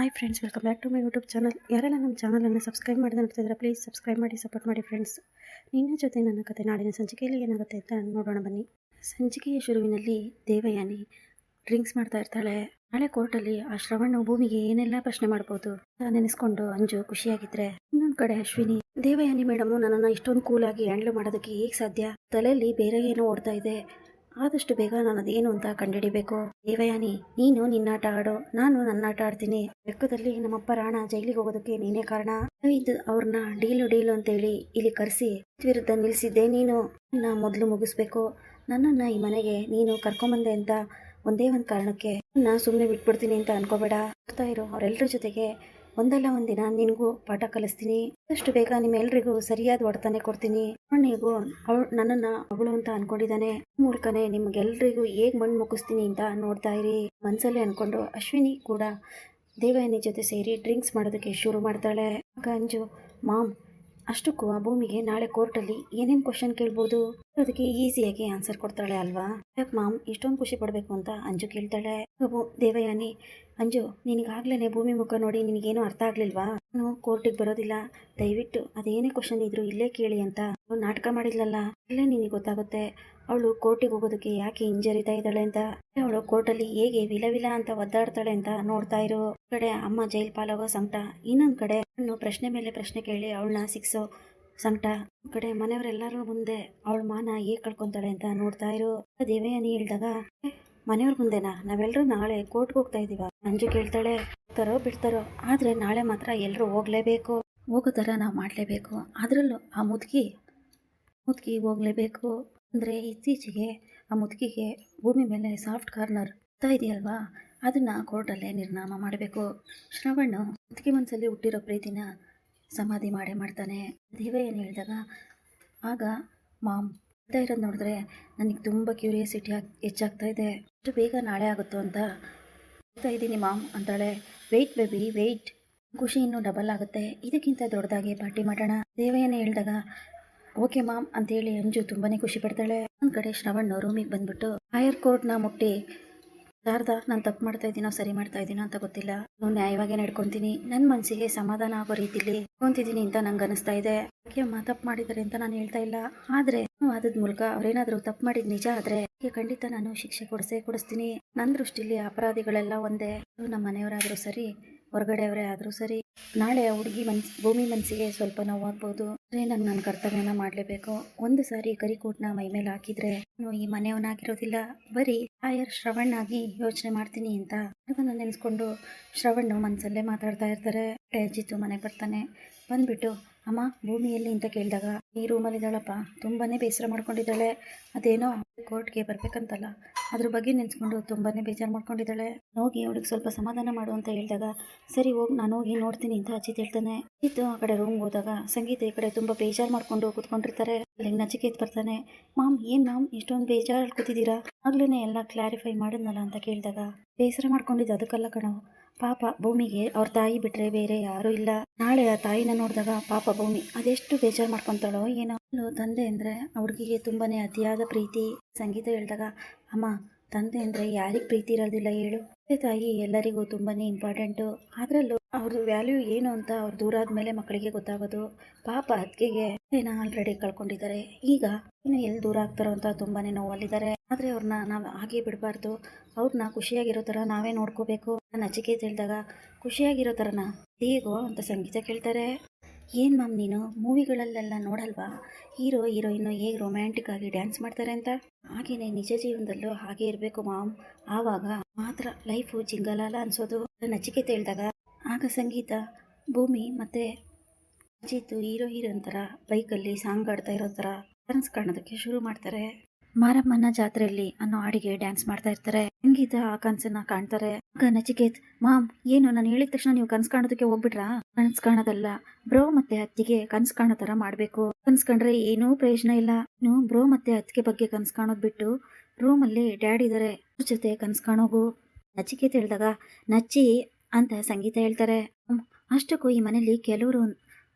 Hi friends welcome back to my YouTube channel ಯಾರೆಲ್ಲ ನಮ್ಮ ಚಾನಲನ್ನು ಸಬ್ಸ್ಕ್ರೈಬ್ ಮಾಡಿ ನೋಡ್ತಿದ್ರೆ ಪ್ಲೀಸ್ ಸಬ್ಸ್ಕ್ರೈಬ್ ಮಾಡಿ ಸಪೋರ್ಟ್ ಮಾಡಿ ಫ್ರೆಂಡ್ಸ್ ನಿನ್ನ ಜೊತೆ ನನ್ನ ಕತೆ ನಾಡಿನ ಸಂಚಿಕೆಯಲ್ಲಿ ಏನಾಗುತ್ತೆ ಅಂತ ನೋಡೋಣ ಬನ್ನಿ. ಸಂಚಿಕೆಯ ಶುರುವಿನಲ್ಲಿ ದೇವಯಾನಿ ಡ್ರಿಂಕ್ಸ್ ಮಾಡ್ತಾ ಇರ್ತಾಳೆ. ನಾಳೆ ಕೋರ್ಟಲ್ಲಿ ಆ ಶ್ರವಣ ಭೂಮಿಗೆ ಏನೆಲ್ಲ ಪ್ರಶ್ನೆ ಮಾಡ್ಬೋದು ನೆನೆಸ್ಕೊಂಡು ಅಂಜು ಖುಷಿಯಾಗಿದ್ರೆ, ಇನ್ನೊಂದು ಕಡೆ ಅಶ್ವಿನಿ, ದೇವಯಾನಿ ಮೇಡಮು ನನ್ನನ್ನು ಇಷ್ಟೊಂದು ಕೂಲಾಗಿ ಹ್ಯಾಂಡ್ಲ್ ಮಾಡೋದಕ್ಕೆ ಹೇಗೆ ಸಾಧ್ಯ? ತಲೆಯಲ್ಲಿ ಬೇರೆ ಏನೋ ಓಡ್ತಾ ಇದೆ. ಆದಷ್ಟು ಬೇಗ ನಾನು ಅದೇನು ಅಂತ ಕಂಡುಹಿಡಿಬೇಕು? ದೇವಯಾನಿ, ನೀನು ನಿನ್ನಾಟ ಆಡು. ನಾನು ನನ್ನ ಆಟ ಆಡ್ತೀನಿ. ಬೆಕ್ಕದಲ್ಲಿ ನಮ್ಮಪ್ಪ ರಾಣ ಜೈಲಿಗೆ ಹೋಗೋದಕ್ಕೆ ನೀನೇ ಕಾರಣ? ಇದು ಅವ್ರನ್ನ ಡೀಲು ಡೀಲು ಅಂತೇಳಿ ಇಲ್ಲಿ ಕರೆಸಿ ವಿರುದ್ಧ ನಿಲ್ಲಿಸಿದ್ದೆ ನೀನು. ನನ್ನ ಮೊದಲು ಮುಗಿಸ್ಬೇಕು. ನನ್ನನ್ನು ಈ ಮನೆಗೆ ನೀನು ಕರ್ಕೊಂಬಂದೆ ಅಂತ ಒಂದೇ ಒಂದು ಕಾರಣಕ್ಕೆ. ನಾನು ಸುಮ್ಮನೆ ಬಿಟ್ಬಿಡ್ತೀನಿ ಅಂತ ಅನ್ಕೋಬೇಡ. ಇರೋ. ಅವರೆಲ್ಲರ ಜೊತೆಗೆ ಒಂದಲ್ಲ ಒಂದಿನ ನಿನಗೂ ಪಾಠ ಕಲಿಸ್ತೀನಿ. ಅಷ್ಟು ಬೇಗ ನಿಮ್ಮೆಲ್ಲರಿಗೂ ಸರಿಯಾದ ಒಡತನೆ ಕೊಡ್ತೀನಿ. ಅಣ್ಣನಿಗೂ ಅವಳು ನನ್ನನ್ನು ಅವಳು ಅಂತ ಅನ್ಕೊಂಡಿದ್ದಾನೆ. ಮೂಲಕನೇ ನಿಮ್ಗೆಲ್ರಿಗೂ ಹೇಗೆ ಮಣ್ಣು ಮುಗಿಸ್ತೀನಿ ಅಂತ ನೋಡ್ತಾ ಇರಿ. ಮನಸ್ಸಲ್ಲೇ ಅನ್ಕೊಂಡು ಅಶ್ವಿನಿ ಕೂಡ ದೇವಯಾನಿ ಜೊತೆ ಸೇರಿ ಡ್ರಿಂಕ್ಸ್ ಮಾಡೋದಕ್ಕೆ ಶುರು ಮಾಡ್ತಾಳೆ. ಅಂಜು, ಮಾಮ್, ಅಷ್ಟಕ್ಕೂ ಆ ಭೂಮಿಗೆ ನಾಳೆ ಕೋರ್ಟಲ್ಲಿ ಏನೇನು ಕ್ವಶನ್ ಕೇಳ್ಬೋದು? ಅದಕ್ಕೆ ಈಸಿಯಾಗಿ ಆನ್ಸರ್ ಕೊಡ್ತಾಳೆ ಅಲ್ವಾ? ಯಾಕೆ ಮಾಮ್, ಇಷ್ಟೊಂದು ಖುಷಿ ಪಡಬೇಕು ಅಂತ ಅಂಜು ಕೇಳ್ತಾಳೆ. ದೇವಯಾನಿ ಅಂಜು ನಿನಗಾಗ್ಲೇ ಭೂಮಿ ಮುಖ ನೋಡಿ ನಿನಗೇನು ಅರ್ಥ ಆಗ್ಲಿಲ್ವಾ? ನಾನು ಕೋರ್ಟಿಗೆ ಬರೋದಿಲ್ಲ. ದಯವಿಟ್ಟು ಅದೇನೇ ಕ್ವಶನ್ ಇದ್ರು ಇಲ್ಲೇ ಕೇಳಿ ಅಂತ ನಾಟಕ ಮಾಡಿದ್ಲಲ್ಲ ಅಲ್ಲೇ ನಿನಗೆ ಗೊತ್ತಾಗುತ್ತೆ. ಅವಳು ಕೋರ್ಟಿಗೆ ಹೋಗೋದಕ್ಕೆ ಯಾಕೆ ಹಿಂಜರಿತಾ ಇದ್ದಾಳೆ ಅಂತ? ಅವಳು ಕೋರ್ಟಲ್ಲಿ ಹೇಗೆ ವಿಲವಿಲ ವಿಲ ಅಂತ ಒದ್ದಾಡ್ತಾಳೆ ಅಂತ ನೋಡ್ತಾ ಇರು. ಕಡೆ ಅಮ್ಮ ಜೈಲ್ ಪಾಲಾಗೋ ಸಂಕಟ ಇನ್ನೊಂದ್ ಕಡೆ ಅವನು ಪ್ರಶ್ನೆ ಮೇಲೆ ಪ್ರಶ್ನೆ ಕೇಳಿ ಅವಳನ್ನ ಸಿಕ್ಸೋ ಸಂಕಟ. ಕಡೆ ಮನೆಯವರೆಲ್ಲರೂ ಮುಂದೆ ಅವಳ ಮಾನ ಹೇಗೆ ಕಳ್ಕೊಂತಾಳೆ ಅಂತ ನೋಡ್ತಾ ಇರು. ದೇವಯಾನಿ ಹೇಳ್ದಾಗ "ಏ, ಮನೆಯವ್ರ ಮುಂದೆನಾ? ನಾವೆಲ್ಲರೂ ನಾಳೆ ಕೋರ್ಟ್ಗೆ ಹೋಗ್ತಾ ಇದೀವ. ಅಂಜು ಕೇಳ್ತಾಳೆ ತರೋ ಬಿಡ್ತಾರೋ, ಆದ್ರೆ ನಾಳೆ ಮಾತ್ರ ಎಲ್ಲರೂ ಹೋಗ್ಲೇಬೇಕು. ಹೋಗೋ ಥರ ನಾವು ಮಾಡಲೇಬೇಕು. ಅದರಲ್ಲೂ ಆ ಮುದುಕಿ ಮುದುಕಿ ಹೋಗ್ಲೇಬೇಕು. ಅಂದರೆ ಇತ್ತೀಚೆಗೆ ಆ ಮುದುಕಿಗೆ ಭೂಮಿ ಮೇಲೆ ಸಾಫ್ಟ್ ಕಾರ್ನರ್ ಆಗ್ತಾ ಇದೆಯಲ್ವಾ? ಅದನ್ನು ಕೋರ್ಟಲ್ಲೇ ನಿರ್ನಾಮ ಮಾಡಬೇಕು. ಶ್ರವಣ್ ಮುದುಕಿ ಮನಸ್ಸಲ್ಲಿ ಹುಟ್ಟಿರೋ ಪ್ರೀತಿನ ಸಮಾಧಿ ಮಾಡೇ ಮಾಡ್ತಾನೆ. ದೇವಯ್ಯನ ಹೇಳಿದಾಗ, ಆಗ ಮಾಮ್ ಆಗ್ತಾ ಇರೋದು ನೋಡಿದ್ರೆ ನನಗೆ ತುಂಬ ಕ್ಯೂರಿಯಾಸಿಟಿ ಹೆಚ್ಚಾಗ್ತಾ ಇದೆ. ಅಷ್ಟು ಬೇಗ ನಾಳೆ ಆಗುತ್ತೋ ಅಂತ ಹೋಗ್ತಾ ಇದ್ದೀನಿ ಮಾಮ್ ಅಂತಾಳೆ. ವೆಯ್ಟ್ ಬೇಬಿ ವೆಯ್ಟ್ ಖುಷಿ ಇನ್ನೂ ಡಬಲ್ ಆಗುತ್ತೆ. ಇದಕ್ಕಿಂತ ದೊಡ್ಡದಾಗಿ ಪಾರ್ಟಿ ಮಾಡೋಣ. ದೇವಯ್ಯನ ಹೇಳಿದಾಗ ಓಕೆ ಮಾಮ್ ಅಂತೇಳಿ ಅಂಜು ತುಂಬಾನೇ ಖುಷಿ ಪಡ್ತಾಳೆ. ಒಂದು ಕಡೆ ಶ್ರವಣ್ ರೂಮಿಗೆ ಬಂದ್ಬಿಟ್ಟು ಹೈಯರ್ ಕೋರ್ಟ್ನ ಮುಟ್ಟಿ. ಶಾರದಾ ನಾನು ತಪ್ಪು ಮಾಡ್ತಾ ಇದ್ದೀನೋ ಸರಿ ಮಾಡ್ತಾ ಇದ್ದೀನೋ ಅಂತ ಗೊತ್ತಿಲ್ಲ. ನಾನು ನ್ಯಾಯವಾಗಿ ನಡ್ಕೊತೀನಿ. ನನ್ನ ಮನಸ್ಸಿಗೆ ಸಮಾಧಾನ ಆಗೋ ರೀತಿಲಿ ನಡ್ಕೊಂತಿದ್ದೀನಿ ಅಂತ ನಂಗೆ ಅನಿಸ್ತಾ ಇದೆ. ಯಾಕೆ ಅಮ್ಮ ತಪ್ಪು ಮಾಡಿದ್ದಾರೆ ಅಂತ ನಾನು ಹೇಳ್ತಾ ಇಲ್ಲ. ಆದ್ರೆ ವಾದದ ಮೂಲಕ ಅವ್ರೇನಾದ್ರೂ ತಪ್ಪು ಮಾಡಿದ ನಿಜ ಆದ್ರೆ ಖಂಡಿತ ನಾನು ಶಿಕ್ಷೆ ಕೊಡಿಸೇ ಕೊಡಿಸ್ತೀನಿ. ನನ್ನ ದೃಷ್ಟಿಲಿ ಅಪರಾಧಿಗಳೆಲ್ಲ ಒಂದೇ. ನಮ್ಮ ಮನೆಯವರಾದರೂ ಸರಿ ಹೊರಗಡೆಯವರೇ ಆದ್ರೂ ಸರಿ, ನಾಳೆ ಹುಡುಗಿ ಮನ್ಸ್, ಭೂಮಿ ಮನಸ್ಸಿಗೆ ಸ್ವಲ್ಪ ನೋವಾಗ್ಬೋದು. ಆದ್ರೆ ನಾನು ನನ್ನ ಕರ್ತವ್ಯನ ಮಾಡಲೇಬೇಕು. ಒಂದು ಸಾರಿ ಕರಿಕೋಟ್ನ ಮೈ ಮೇಲೆ ಹಾಕಿದ್ರೆ ಈ ಮನೆಯವನಾಗಿರೋದಿಲ್ಲ. ಬರೀ ಆಯರ್ ಶ್ರವಣ್ ಆಗಿ ಯೋಚನೆ ಮಾಡ್ತೀನಿ ಅಂತ ಅದನ್ನ ನೆನೆಸ್ಕೊಂಡು ಶ್ರವಣ್ ಮನಸ್ಸಲ್ಲೇ ಮಾತಾಡ್ತಾ ಇರ್ತಾರೆ. ಜಿತ್ತು ಮನೆಗೆ ಬರ್ತಾನೆ. ಬಂದ್ಬಿಟ್ಟು ಅಮ್ಮ, ಭೂಮಿಯಲ್ಲಿ ಅಂತ ಕೇಳಿದಾಗ ಈ ರೂಮಲ್ಲಿದ್ದಾಳಪ್ಪ ತುಂಬಾನೇ ಬೇಸರ ಮಾಡ್ಕೊಂಡಿದ್ದಾಳೆ. ಅದೇನೋ ಕೋರ್ಟ್ಗೆ ಬರಬೇಕಂತಲ್ಲ. ಅದ್ರ ಬಗ್ಗೆ ನೆನೆಸ್ಕೊಂಡು ತುಂಬಾನೇ ಬೇಜಾರು ಮಾಡ್ಕೊಂಡಿದ್ದಾಳೆ. ಹೋಗಿ ಅವಳಿಗೆ ಸ್ವಲ್ಪ ಸಮಾಧಾನ ಮಾಡು ಅಂತ ಹೇಳಿದಾಗ, ಸರಿ ಹೋಗಿ, ನಾನು ಹೋಗಿ ನೋಡ್ತೀನಿ, ಅಂತ ಅಜಿತ್ ಹೇಳ್ತಾನೆ. ಇತ್ತು ಆ ಕಡೆ ರೂಮ್ಗೆ ಹೋದಾಗ, ಸಂಗೀತ ಈ ಕಡೆ ತುಂಬ ಬೇಜಾರು ಮಾಡ್ಕೊಂಡು ಕೂತ್ಕೊಂಡಿರ್ತಾರೆ. ಅಲ್ಲಿ ನಚಿಕೇತ್ ಬರ್ತಾನೆ. ಮಾಮ್, ಏನ್ ಮಾಮ್ ಇಷ್ಟೊಂದು ಬೇಜಾರು ಕೂತಿದ್ದೀರಾ ಆಗ್ಲೇ ಎಲ್ಲ ಕ್ಲಾರಿಫೈ ಮಾಡಿದ್ನಲ್ಲ ಅಂತ ಕೇಳಿದಾಗ, ಬೇಸರ ಮಾಡ್ಕೊಂಡಿದ್ದು, ಅದಕ್ಕಲ್ಲ ಕಣೋ. ಪಾಪ ಭೂಮಿಗೆ ಅವ್ರ ತಾಯಿ ಬಿಟ್ರೆ ಬೇರೆ ಯಾರು ಇಲ್ಲ. ನಾಳೆ ಆ ತಾಯಿನ ನೋಡಿದಾಗ ಪಾಪ ಭೂಮಿ, ಅದೆಷ್ಟು ಬೇಜಾರು ಮಾಡ್ಕೊಂತಾಳೋ ಏನೋ. ತಂದೆ ಅಂದ್ರೆ ಆ ಹುಡುಗಿಗೆ ತುಂಬಾನೇ ಅತಿಯಾದ ಪ್ರೀತಿ. ಸಂಗೀತ ಹೇಳಿದಾಗ, ಅಮ್ಮ ತಂದೆ ಅಂದ್ರೆ ಯಾರಿಗೆ ಪ್ರೀತಿ ಇರೋದಿಲ್ಲ ಹೇಳು. ತಂದೆ ತಾಯಿ ಎಲ್ಲರಿಗೂ ತುಂಬಾನೇ ಇಂಪಾರ್ಟೆಂಟು ಅದರಲ್ಲೂ ಅವ್ರದ್ದು ವ್ಯಾಲ್ಯೂ ಏನು ಅಂತ ಅವ್ರು ದೂರ ಆದಮೇಲೆ ಮಕ್ಕಳಿಗೆ ಗೊತ್ತಾಗೋದು. ಪಾಪ ಅದಕ್ಕೆ ಏನೋ ಆಲ್ರೆಡಿ ಕಳ್ಕೊಂಡಿದ್ದಾರೆ. ಈಗ ಇನ್ನು ಎಲ್ಲಿ ದೂರ ಆಗ್ತಾರೋ ಅಂತ ತುಂಬಾನೇ ನೋವಲ್ಲಿದ್ದಾರೆ. ಆದ್ರೆ ಅವ್ರನ್ನ ನಾವು ಹಾಗೆ ಬಿಡಬಾರ್ದು. ಅವ್ರನ್ನ ಖುಷಿಯಾಗಿರೋ ಥರ ನಾವೇ ನೋಡ್ಕೋಬೇಕು. ನಾನು ತಿಳಿದಾಗ ಖುಷಿಯಾಗಿರೋ ಥರನ, ಹೇಗೋ ಅಂತ ಸಂಗೀತ ಕೇಳ್ತಾರೆ. ಏನು ಮ್ಯಾಮ್ ನೀನು? ಮೂವಿಗಳಲ್ಲೆಲ್ಲ ನೋಡಲ್ವಾ? ಹೀರೋ ಹೀರೋಯಿನ್ನು ಹೇಗೆ ರೊಮ್ಯಾಂಟಿಕ್ ಆಗಿ ಡ್ಯಾನ್ಸ್ ಮಾಡ್ತಾರೆ ಅಂತ? ಹಾಗೇನೆ ನಿಜ ಜೀವನದಲ್ಲೂ ಹಾಗೆ ಇರಬೇಕು ಮಾಮ್ ಆವಾಗ ಮಾತ್ರ ಲೈಫು ಜಿಂಗಲಾಲ ಅನ್ಸೋದು. ನಚಿಕೆ ತೇಳಿದಾಗ ಆಗ ಸಂಗೀತ, ಭೂಮಿ ಮತ್ತೆ ಅಜಿತ್ ಹೀರೋ ಹೀರೋ ಥರ ಬೈಕಲ್ಲಿ ಸಾಂಗ್ ಆಡ್ತಾ ಇರೋ ಥರ ಡ್ಯಾನ್ಸ್ ಕಾಣೋದಕ್ಕೆ ಶುರು ಮಾಡ್ತಾರೆ. ಮಾರಮ್ಮನ ಜಾತ್ರೆಯಲ್ಲಿ ಅನ್ನೋ ಹಾಡಿಗೆ ಡ್ಯಾನ್ಸ್ ಮಾಡ್ತಾ ಇರ್ತಾರೆ. ಸಂಗೀತ ಆ ಕನ್ಸನ್ನ ಕಾಣ್ತಾರೆ. ಆಗ ನಚಿಕೇತ್, ಮಾಮ್, ಏನು? ನಾನು ಹೇಳಿದ ತಕ್ಷಣ ನೀವು ಕನ್ಸ್ ಕಾಣೋದಕ್ಕೆ ಹೋಗ್ಬಿಟ್ರಾ? ಕನ್ಸ್ ಕಾಣೋದಲ್ಲ. ಬ್ರೋ ಮತ್ತೆ ಅತ್ತಿಗೆ ಕನ್ಸ್ ಕಾಣೋ ತರ ಮಾಡ್ಬೇಕು. ಕನ್ಸ್ ಕಂಡ್ರೆ ಏನೂ ಪ್ರಯೋಜನ ಇಲ್ಲ. ನೀವು ಬ್ರೋ ಮತ್ತೆ ಅತ್ತಿಗೆ ಬಗ್ಗೆ ಕನ್ಸ್ ಕಾಣೋದ್ ಬಿಟ್ಟು ರೂಮ್ ಅಲ್ಲಿ ಡ್ಯಾಡ್ ಇದಾರೆ. ಜೊತೆ ಕನ್ಸ್ ಕಾಣೋಗು. ನಚಿಕೇತ್ ಹೇಳ್ದಾಗ, ನಚ್ಚಿ ಅಂತ ಸಂಗೀತ ಹೇಳ್ತಾರೆ. ಅಷ್ಟಕ್ಕೂ ಈ ಮನೇಲಿ ಕೆಲವರು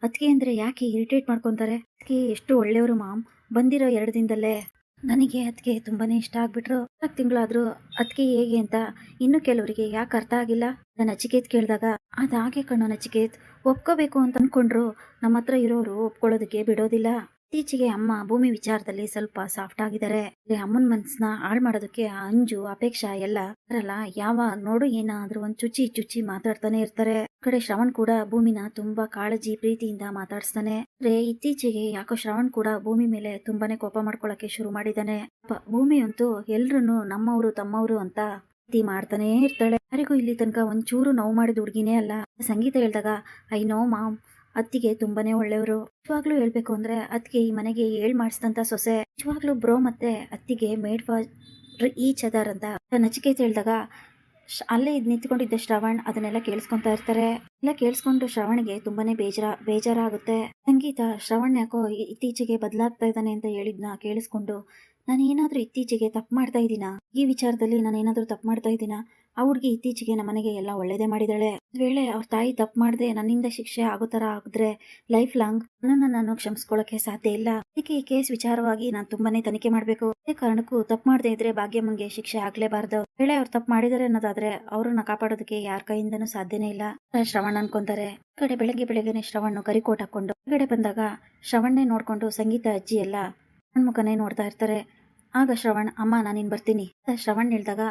ಅತ್ತಿಗೆ ಅಂದ್ರೆ ಯಾಕೆ ಇರಿಟೇಟ್ ಮಾಡ್ಕೊಂತಾರೆ? ಅತ್ತಿಗೆ ಎಷ್ಟು ಒಳ್ಳೆಯವರು ಮಾಮ್. ಬಂದಿರೋ ಎರಡು ದಿನದಲ್ಲೇ. ನನಗೆ ಅದಕ್ಕೆ ತುಂಬಾ ಇಷ್ಟ ಆಗ್ಬಿಟ್ರು. ನಾಲ್ಕು ತಿಂಗಳಾದರೂ ಅದಕ್ಕೆ ಹೇಗೆ ಅಂತ ಇನ್ನು ಕೆಲವರಿಗೆ ಯಾಕೆ ಅರ್ಥ ಆಗಿಲ್ಲ. ನನ್ನ ನಚಿಕೇತ್ ಕೇಳಿದಾಗ ಅದಾಗೆ ಕಣ್ಣು ನಚಿಕೇತ್ ಒಪ್ಕೋಬೇಕು ಅಂತ ಅನ್ಕೊಂಡ್ರು ನಮ್ಮ ಹತ್ರ ಇರೋರು ಒಪ್ಕೊಳ್ಳೋದಕ್ಕೆ ಬಿಡೋದಿಲ್ಲ. ಇತ್ತೀಚೆಗೆ ಅಮ್ಮ ಭೂಮಿ ವಿಚಾರದಲ್ಲಿ ಸ್ವಲ್ಪ ಸಾಫ್ಟ್ ಆಗಿದ್ದಾರೆ. ಅಮ್ಮನ ಮನ್ಸನ್ನ ಹಾಳು ಮಾಡೋದಕ್ಕೆ ಅಂಜು, ಅಪೇಕ್ಷಾ ಎಲ್ಲ ಬರಲ್ಲ ಯಾವ ನೋಡು ಏನಾದ್ರೂ ಒಂದ್ ಚುಚ್ಚಿ ಚುಚ್ಚಿ ಮಾತಾಡ್ತಾನೆ ಇರ್ತಾರೆ. ಕಡೆ ಶ್ರವಣ್ ಕೂಡ ಭೂಮಿನ ತುಂಬಾ ಕಾಳಜಿ, ಪ್ರೀತಿಯಿಂದ ಮಾತಾಡ್ಸ್ತಾನೆ. ಅಂದ್ರೆ ಇತ್ತೀಚೆಗೆ ಯಾಕೋ ಶ್ರವಣ್ ಕೂಡ ಭೂಮಿ ಮೇಲೆ ತುಂಬಾನೇ ಕೋಪ ಮಾಡ್ಕೊಳಕ್ಕೆ ಶುರು ಮಾಡಿದಾನೆ ಭೂಮಿ ಅಂತೂ ಎಲ್ರು ನಮ್ಮವರು, ತಮ್ಮವರು ಅಂತ ಪ್ರೀತಿ ಮಾಡ್ತಾನೆ ಇರ್ತಾಳೆ. ಯಾರಿಗೂ ಇಲ್ಲಿ ತನಕ ಒಂಚೂರು ನೋವು ಮಾಡಿದ ಹುಡುಗಿನೇ ಅಲ್ಲ. ಸಂಗೀತ ಹೇಳ್ದಾಗ, ಐ ನೋ ಮಾಮ್ ಅತ್ತಿಗೆ ತುಂಬಾನೇ ಒಳ್ಳೆಯವರು. ನಿಜವಾಗ್ಲೂ ಹೇಳ್ಬೇಕು ಅಂದ್ರೆ ಅತ್ತಿಗೆ ಈ ಮನೆಗೆ ಹೇಳ್ ಮಾಡಿಸಿದಂತ ಸೊಸೆ. ನಿಜವಾಗ್ಲೂ ಬ್ರೋ ಮತ್ತೆ ಅತ್ತಿಗೆ ಮೇಡ್ ಫಾರ್ ಈಚ್ ಅದರ್ ಅಂತ ನಚಿಕೆ ಹೇಳಿದಾಗ ಅಲ್ಲೇ ಇದ್ ನಿಂತ್ಕೊಂಡಿದ್ದ ಶ್ರವಣ್ ಅದನ್ನೆಲ್ಲ ಕೇಳಿಸ್ಕೊಂತಾ ಇರ್ತಾರೆ. ಎಲ್ಲ ಕೇಳಿಸ್ಕೊಂಡು ಶ್ರವಣ್ಗೆ ತುಂಬಾನೇ ಬೇಜಾರ, ಬೇಜಾರಾಗುತ್ತೆ. ಸಂಗೀತ, ಶ್ರವಣ್ ಯಾಕೋ ಇತ್ತೀಚೆಗೆ ಬದಲಾಗ್ತಾ ಇದ್ದಾನೆ ಅಂತ ಹೇಳಿದ್ನ ಕೇಳಿಸ್ಕೊಂಡು ನಾನು ಏನಾದ್ರೂ ಇತ್ತೀಚೆಗೆ ತಪ್ಪು ಮಾಡ್ತಾ ಇದ್ದೀನಾ? ಈ ವಿಚಾರದಲ್ಲಿ ನಾನು ಏನಾದ್ರೂ ತಪ್ಪು ಮಾಡ್ತಾ ಇದ್ದೀನಾ? ಆ ಹುಡುಗಿ ಇತ್ತೀಚೆಗೆ ನಮ್ಮನೆಗೆ ಎಲ್ಲ ಒಳ್ಳೇದೇ ಮಾಡಿದಾಳೆ ವೇಳೆ ಅವ್ರ ತಾಯಿ ತಪ್ಪು ಮಾಡದೆ ನನ್ನಿಂದ ಶಿಕ್ಷೆ ಆಗೋ ತರ ಆಗಿದ್ರೆ ಲೈಫ್ ಲಾಂಗ್ ನನ್ನನ್ನು ನಾನು ಕ್ಷಮಿಸ್ಕೊಳ್ಳೋಕೆ ಸಾಧ್ಯ ಇಲ್ಲ. ಅದಕ್ಕೆ ಈ ಕೇಸ್ ವಿಚಾರವಾಗಿ ನಾನು ತುಂಬಾನೇ ತನಿಖೆ ಮಾಡಬೇಕು. ಅದೇ ಕಾರಣಕ್ಕೂ ತಪ್ಪು ಮಾಡದೆ ಇದ್ರೆ ಭಾಗ್ಯಮ್ಮನ್ಗೆ ಶಿಕ್ಷೆ ಆಗ್ಲೇಬಾರ್ದು. ವೇಳೆ ಅವ್ರು ತಪ್ಪು ಮಾಡಿದಾರೆ ಅನ್ನೋದಾದ್ರೆ ಅವ್ರನ್ನ ಕಾಪಾಡೋದಕ್ಕೆ ಯಾರ ಕೈಯಿಂದನೂ ಸಾಧ್ಯನೇ ಇಲ್ಲ. ಶ್ರವಣ್ ಅನ್ಕೊಂತಾರೆ. ಕಡೆ ಬೆಳಗ್ಗೆ ಬೆಳಗ್ಗೆನೆ ಶ್ರವಣ್ ಕರಿಕೋಟ್ ಹಾಕೊಂಡು ಕಡೆ ಬಂದಾಗ ಶ್ರವಣ್ನೇ ನೋಡ್ಕೊಂಡು ಸಂಗೀತ ಅಜ್ಜಿ ಎಲ್ಲ ಮುಖನೇ ನೋಡ್ತಾ ಇರ್ತಾರೆ. ಆಗ ಶ್ರವಣ್, ಅಮ್ಮ ನಾನಿನ್ ಬರ್ತೀನಿ. ಶ್ರವಣ್ ಹೇಳ್ದಾಗ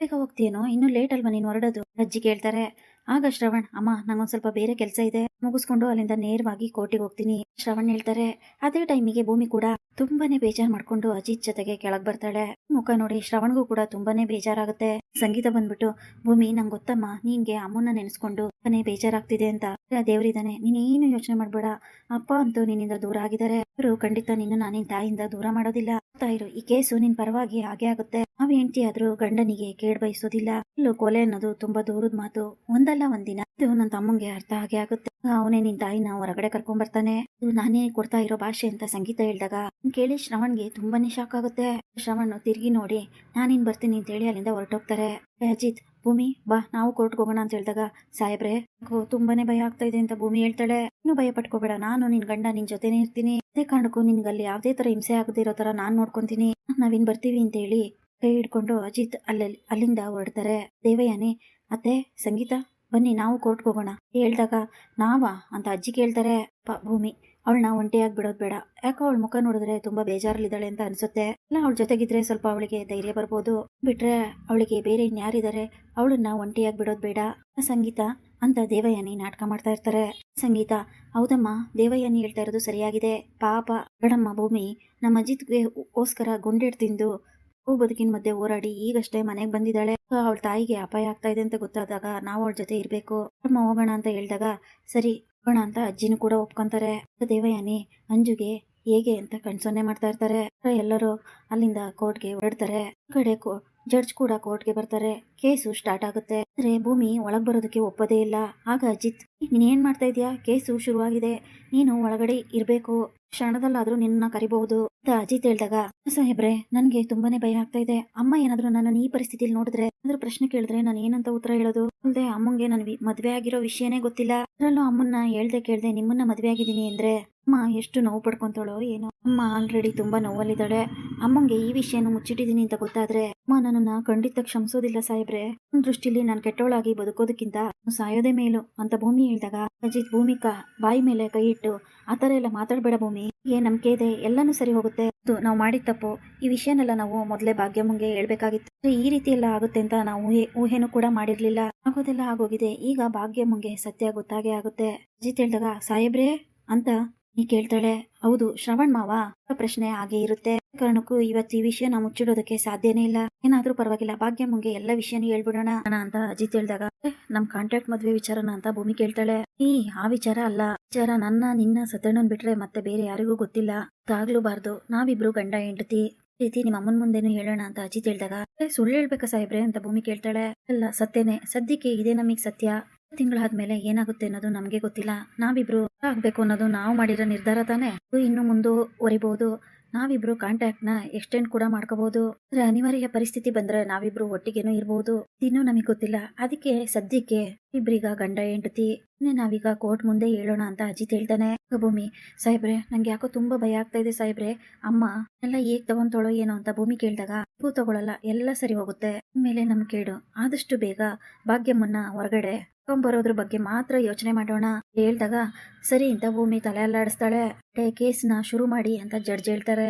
ಬೇಗ ಹೋಗ್ತೀಯೇನೋ? ಇನ್ನು ಲೇಟ್ ಅಲ್ವಾ ನೀನು ಹೊರಡೋದು? ಅಜ್ಜಿ ಕೇಳ್ತಾರೆ. ಆಗ ಶ್ರವಣ್, ಅಮ್ಮ, ನಂಗೊಂದು ಸ್ವಲ್ಪ ಬೇರೆ ಕೆಲಸ ಇದೆ. ಮುಗಿಸ್ಕೊಂಡು ಅಲ್ಲಿಂದ ನೇರವಾಗಿ ಕೋರ್ಟಿಗೆ ಹೋಗ್ತೀನಿ. ಶ್ರವಣ್ ಹೇಳ್ತಾರೆ, ಅದೇ ಟೈಮಿಗೆ ಭೂಮಿ ಕೂಡ ತುಂಬಾನೇ ಬೇಜಾರ್ ಮಾಡ್ಕೊಂಡು ಅಜಿತ್ ಜೊತೆಗೆ ಕೆಳಗ್ ಬರ್ತಾಳೆ. ಮುಖ ನೋಡಿ ಶ್ರವಣ್ಗೂ ಕೂಡ ತುಂಬಾನೇ ಬೇಜಾರಾಗುತ್ತೆ. ಸಂಗೀತ ಬಂದ್ಬಿಟ್ಟು, ಭೂಮಿ, ನಂಗೆ ಗೊತ್ತಮ್ಮ, ನಿನ್ಗೆ ಅಮ್ಮನ ನೆನೆಸ್ಕೊಂಡು ತುಂಬಾನೇ ಬೇಜಾರಾಗ್ತಿದೆ ಅಂತ. ದೇವ್ರಿದ್ದಾನೆ ನೀನೇನು ಯೋಚನೆ ಮಾಡ್ಬೇಡ. ಅಪ್ಪ ಅಂತೂ ನಿನ್ನಿಂದ ದೂರ ಆಗಿದ್ದಾರೆ. ಅವರು ಖಂಡಿತ ನಿನ್ನ ನಾನಿನ್ ತಾಯಿಯಿಂದ ದೂರ ಮಾಡೋದಿಲ್ಲ. ತಾಯಿರು ಈ ಕೇಸು ನಿನ್ ಪರವಾಗಿ ಹಾಗೆ ಆಗುತ್ತೆ. ನಾವ್ ಹೆಂಡತಿ ಆದ್ರೂ ಗಂಡನಿಗೆ ಕೇಡ್ ಬಯಸೋದಿಲ್ಲ. ಇಲ್ಲೂ ಕೊಲೆ ಅನ್ನೋದು ತುಂಬಾ ದೂರದ ಮಾತು. ಒಂದಲ್ಲ ಒಂದಿನ, ಇದು ನನ್ನ ತಮ್ಮಂಗೆ ಅರ್ಥ ಆಗೇ ಆಗುತ್ತೆ. ಅವನೇ ನಿನ್ ತಾಯಿನ ಹೊರಗಡೆ ಕರ್ಕೊಂಡ್ ಬರ್ತಾನೆ. ಇದು ನಾನೇ ಕೊಡ್ತಾ ಇರೋ ಭಾಷೆ ಅಂತ ಸಂಗೀತ ಹೇಳ್ದಾಗ ಕೇಳಿ ಶ್ರವಣ್ಗೆ ತುಂಬಾನೇ ಶಾಕ್ ಆಗುತ್ತೆ. ಶ್ರವಣ್, ತಿರ್ಗಿ ನೋಡಿ, ನಾನಿನ್ ಬರ್ತೀನಿ ಅಂತ ಹೇಳಿ ಅಲ್ಲಿಂದ ಹೊರಟೋಗ್ತಾರೆ. ಅಜಿತ್, ಭೂಮಿ, ಬಾ, ನಾವು ಕೋರ್ಟ್ಗೆ ಹೋಗೋಣ ಅಂತ ಹೇಳಿದಾಗ, ಸಾಹೇಬ್ರೆ ತುಂಬಾನೇ ಭಯ ಆಗ್ತಾ ಇದೆ ಅಂತ ಭೂಮಿ ಹೇಳ್ತಾಳೆ. ಇನ್ನು ಭಯ ಪಟ್ಕೋಬೇಡ, ನಾನು ನಿನ್ ಗಂಡ, ನಿನ್ ಜೊತೆನೇ ಇರ್ತೀನಿ. ಅದೇ ಕಾರಣಕ್ಕೂ ನಿನ್ಗಲ್ಲಿ ಯಾವ್ದೇ ತರ ಹಿಂಸೆ ಆಗದೆ ಇರೋ ತರ ನಾನ್ ನೋಡ್ಕೊಂತೀನಿ. ನಾವಿನ್ ಬರ್ತೀವಿ ಅಂತ ಹೇಳಿ ಕೈ ಹಿಡ್ಕೊಂಡು ಅಜಿತ್ ಅಲ್ಲಲ್ಲಿ, ಅಲ್ಲಿಂದ ಹೊರಡ್ತಾರೆ. ದೇವಯ್ಯನೇ ಅತ್ತೆ, ಸಂಗೀತ? ಬನ್ನಿ, ನಾವು ಕೋರ್ಟ್ಗೆ ಹೋಗೋಣ. ಹೇಳ್ದಾಗ, ನಾವಾ? ಅಂತ ಅಜ್ಜಿ ಕೇಳ್ತಾರೆ. ಪ, ಭೂಮಿ, ಅವಳನ್ನ ಒಂಟಿಯಾಗಿ ಬಿಡೋದು ಬೇಡ. ಯಾಕೋ ಅವಳ ಮುಖ ನೋಡಿದ್ರೆ ತುಂಬಾ ಬೇಜಾರಲ್ಲಿದ್ದಾಳೆ ಅಂತ ಅನ್ಸುತ್ತೆ. ಇಲ್ಲ, ಅವಳ ಜೊತೆಗಿದ್ರೆ ಸ್ವಲ್ಪ ಅವಳಿಗೆ ಧೈರ್ಯ ಬರ್ಬೋದು. ಬಿಟ್ರೆ, ಅವಳಿಗೆ ಬೇರೆ ಇನ್ಯಾರಿದ್ದಾರೆ ಅವಳನ್ನ ಒಂಟಿಯಾಗಿ ಬಿಡೋದು ಬೇಡ. ಸಂಗೀತ ಅಂತ ದೇವಯಾನಿ ನಾಟಕ ಮಾಡ್ತಾ ಇರ್ತಾರೆ. ಸಂಗೀತ, ಹೌದಮ್ಮ, ದೇವಯಾನಿ ಹೇಳ್ತಾ ಇರೋದು ಸರಿಯಾಗಿದೆ. ಪಾಪ, ಬೇಡಮ್ಮ ಭೂಮಿ, ನಮ್ಮ ಅಜಿತ್ಗೆ ಗೋಸ್ಕರ ಗುಂಡೆಡ್ ತಿಂದು ಬದುಕಿನ ಮಧ್ಯೆ ಓಡಾಡಿ ಈಗಷ್ಟೇ ಮನೆಗೆ ಬಂದಿದ್ದಾಳೆ. ಅವಳ ತಾಯಿಗೆ ಅಪಾಯ ಆಗ್ತಾ ಇದೆ ಅಂತ ಗೊತ್ತಾದಾಗ ನಾವು ಅವಳ ಜೊತೆ ಇರಬೇಕು. ಅಮ್ಮ ಹೋಗೋಣ ಅಂತ ಹೇಳಿದಾಗ, ಸರಿ, ಹೋಗೋಣ ಅಂತ ಅಜ್ಜಿನೂ ಕೂಡ ಒಪ್ಕೊಂತಾರೆ. ದೇವಯಾನಿ, ಅಂಜುಗೆ ಹೇಗೆ ಅಂತ ಕಣ್ಸೊನ್ನೆ ಮಾಡ್ತಾ ಇರ್ತಾರೆ. ಎಲ್ಲರೂ ಅಲ್ಲಿಂದ ಕೋರ್ಟ್ಗೆ ಹೊರಡ್ತಾರೆ. ಕಡೆ ಜಡ್ಜ್ ಕೂಡ ಕೋರ್ಟ್ಗೆ ಬರ್ತಾರೆ. ಕೇಸು ಸ್ಟಾರ್ಟ್ ಆಗುತ್ತೆ. ಅಂದ್ರೆ ಭೂಮಿ ಒಳಗ್ ಬರೋದಕ್ಕೆ ಒಪ್ಪದೇ ಇಲ್ಲ. ಆಗ ಅಜಿತ್, ನೀನ್ ಏನ್ ಮಾಡ್ತಾ ಇದೀಯಾ? ಕೇಸು ಶುರುವಾಗಿದೆ. ನೀನು ಒಳಗಡೆ ಇರ್ಬೇಕು. ಕ್ಷಣದಲ್ಲಾದ್ರೂ ನಿನ್ನ ಕರಿಬಹುದು ಅಂತ ಅಜಿತ್ ಹೇಳ್ದಾಗ, ಸಾಹೇಬ್ರೆ, ನನ್ಗೆ ತುಂಬಾನೇ ಭಯ ಆಗ್ತಾ ಇದೆ. ಅಮ್ಮ ಏನಾದ್ರೂ ನನ್ನ ಈ ಪರಿಸ್ಥಿತಿಯಲ್ಲಿ ನೋಡಿದ್ರೆ ಅಂದ್ರೆ ಪ್ರಶ್ನೆ ಕೇಳಿದ್ರೆ ನಾನು ಏನಂತ ಉತ್ತರ ಹೇಳೋದು? ಅಲ್ಲದೆ ಅಮ್ಮಂಗೆ ನನ್ ಮದ್ವೆ ಆಗಿರೋ ವಿಷಯನೇ ಗೊತ್ತಿಲ್ಲ. ಅದ್ರಲ್ಲೂ ಅಮ್ಮನ್ನ ಹೇಳ್ದೆ ಕೇಳ್ದೆ ನಿಮ್ಮನ್ನ ಮದ್ವೆ ಆಗಿದ್ದೀನಿ ಅಂದ್ರೆ, ಅಮ್ಮ ಎಷ್ಟು ನೋವು ಪಡ್ಕೊಂತಾಳೋ ಏನೋ. ಅಮ್ಮ ಆಲ್ರೆಡಿ ತುಂಬಾ ನೋವಲ್ಲಿದ್ದಾಳೆ. ಅಮ್ಮಂಗೆ ಈ ವಿಷಯನ ಮುಚ್ಚಿಟ್ಟಿದ್ದೀನಿ ಅಂತ ಗೊತ್ತಾದ್ರೆ, ಅಮ್ಮ ನನ್ನನ್ನ ಖಂಡಿತ ಕ್ಷಮಿಸೋದಿಲ್ಲ ಸಾಹೇಬ್ರೆ. ಒಂದ್ ದೃಷ್ಟಿಲಿ ನಾನು ಕೆಟ್ಟೋಳಾಗಿ ಬದುಕೋದಕ್ಕಿಂತ ಸಾಯೋದೇ ಮೇಲು ಅಂತ ಭೂಮಿ ಹೇಳಿದಾಗ ಅಜಿತ್ ಭೂಮಿಕಾ ಬಾಯಿ ಮೇಲೆ ಕೈ ಇಟ್ಟು ಆತರ ಎಲ್ಲ ಮಾತಾಡ್ಬೇಡ ಭೂಮಿ. ಏ ನಂಬಿಕೆ ಇದೆ, ಎಲ್ಲಾನು ಸರಿ ಹೋಗುತ್ತೆ. ನಾವು ಮಾಡಿದ ತಪ್ಪು. ಈ ವಿಷಯನೆಲ್ಲ ನಾವು ಮೊದಲೇ ಭಾಗ್ಯಮ್ಮಂಗೆ ಹೇಳ್ಬೇಕಾಗಿತ್ತು. ಈ ರೀತಿ ಎಲ್ಲ ಆಗುತ್ತೆ ಅಂತ ನಾವು ಊಹೆ, ಊಹೆನೂ ಕೂಡ ಮಾಡಿರ್ಲಿಲ್ಲ. ಆಗೋದೆಲ್ಲ ಆಗೋಗಿದೆ. ಈಗ ಭಾಗ್ಯಮ್ಮಂಗೆ ಸತ್ಯ ಗೊತ್ತಾಗೇ ಆಗುತ್ತೆ. ಅಜಿತ್ ಹೇಳ್ದಾಗ, ಸಾಹೇಬ್ರೆ ಅಂತ ನೀ ಕೇಳ್ತಾಳೆ. ಹೌದು, ಶ್ರವಣ್ ಮಾವ, ಪ್ರಶ್ನೆ ಆಗೇ ಇರುತ್ತೆ. ಕಾರಣಕ್ಕೂ ಇವತ್ತು ಈ ವಿಷಯ ನಾವು ಮುಚ್ಚಿಡೋದಕ್ಕೆ ಸಾಧ್ಯನೇ ಇಲ್ಲ. ಏನಾದ್ರೂ ಪರವಾಗಿಲ್ಲ ಭಾಗ್ಯ ಮುಂಗೆ ಎಲ್ಲ ವಿಷಯನೂ ಹೇಳ್ಬಿಡೋಣ ಅಂತ ಅಜಿತ್ ಹೇಳ್ದಾಗ. "ಏ, ನಮ್ ಕಾಂಟ್ರಾಕ್ಟ್ ಮದ್ವೆ ವಿಚಾರನ ಅಂತ ಭೂಮಿ ಕೇಳ್ತಾಳೆ. ಈ ಆ ವಿಚಾರ ಅಲ್ಲ. ವಿಚಾರ ನನ್ನ ನಿನ್ನ ಸತ್ಯಣ್ಣನ್ ಬಿಟ್ರೆ ಮತ್ತೆ ಬೇರೆ ಯಾರಿಗೂ ಗೊತ್ತಿಲ್ಲ. ಆಗ್ಲೂಬಾರ್ದು ನಾವಿಬ್ರು ಗಂಡ ಹೆಂಡತಿ. ರೀತಿ ನಿಮ್ಮ ಅಮ್ಮನ ಮುಂದೆನೂ ಹೇಳೋಣ ಅಂತ ಅಜಿತ್ ಹೇಳ್ದಾಗ. "ಏ, ಸುಳ್ಳು ಹೇಳ್ಬೇಕಾ ಸಾಹೇಬ್ರೆ ಅಂತ ಭೂಮಿ ಕೇಳ್ತಾಳೆ. ಅಲ್ಲ ಸತ್ಯನೆ. ಸದ್ಯಕ್ಕೆ ಇದೇ ನಮಗ್ ಸತ್ಯ. ತಿಂಗಳಾದ್ಮೇಲೆ ಏನಾಗುತ್ತೆ ಅನ್ನೋದು ನಮ್ಗೆ ಗೊತ್ತಿಲ್ಲ. ನಾವಿಬ್ರು ಆಗ್ಬೇಕು ಅನ್ನೋದು ನಾವು ಮಾಡಿರೋ ನಿರ್ಧಾರ ತಾನೇ? ಇನ್ನು ಮುಂದುವರಿಬಹುದು ನಾವಿಬ್ರು ಕಾಂಟ್ಯಾಕ್ಟ್ನ ಎಕ್ಸ್ಟೆಂಡ್ ಕೂಡ ಮಾಡ್ಕೋಬಹುದು ಅನಿವಾರ್ಯ ಪರಿಸ್ಥಿತಿ ಬಂದ್ರೆ ನಾವಿಬ್ರು ಒಟ್ಟಿಗೆನೂ ಇರಬಹುದು ಇನ್ನೂ ನಮಗೆ ಗೊತ್ತಿಲ್ಲ. ಅದಕ್ಕೆ ಸದ್ಯಕ್ಕೆ ಇಬ್ರೀಗ ಗಂಡ, ಹೆಂಡತಿ ನಾವೀಗ ಕೋರ್ಟ್ ಮುಂದೆ ಹೇಳೋಣ ಅಂತ ಅಜಿತ್ ಹೇಳ್ತಾನೆ. ಭೂಮಿ, ಸಾಹೇಬ್ರೆ, ನಂಗೆ ಯಾಕೋ ತುಂಬಾ ಭಯ ಆಗ್ತಾ ಇದೆ ಸಾಹೇಬ್ರೆ. ಅಮ್ಮ, ಎಲ್ಲ ಹೇಗ್ ತಗೊಂತೋಳೋ ಏನೋ ಅಂತ ಭೂಮಿ ಕೇಳಿದಾಗ ಹೂ ತಗೊಳಲ್ಲ, ಎಲ್ಲ ಸರಿ ಹೋಗುತ್ತೆ. ಮೇಲೆ ನಮ್ ಕೇಳು. ಆದಷ್ಟು ಬೇಗ ಭಾಗ್ಯಮ್ಮನ್ನ ಹೊರಗಡೆ ಬರೋದ್ರ ಬಗ್ಗೆ ಮಾತ್ರ ಯೋಚನೆ ಮಾಡೋಣ ಹೇಳ್ದಾಗ, ಸರಿ ಅಂತ ಭೂಮಿ ತಲೆ ಅಲ್ಲಾಡಿಸ್ತಾಳೆ ಕೇಸ್ನ ಶುರು ಮಾಡಿ ಅಂತ ಜಡ್ಜ್ ಹೇಳ್ತಾರೆ.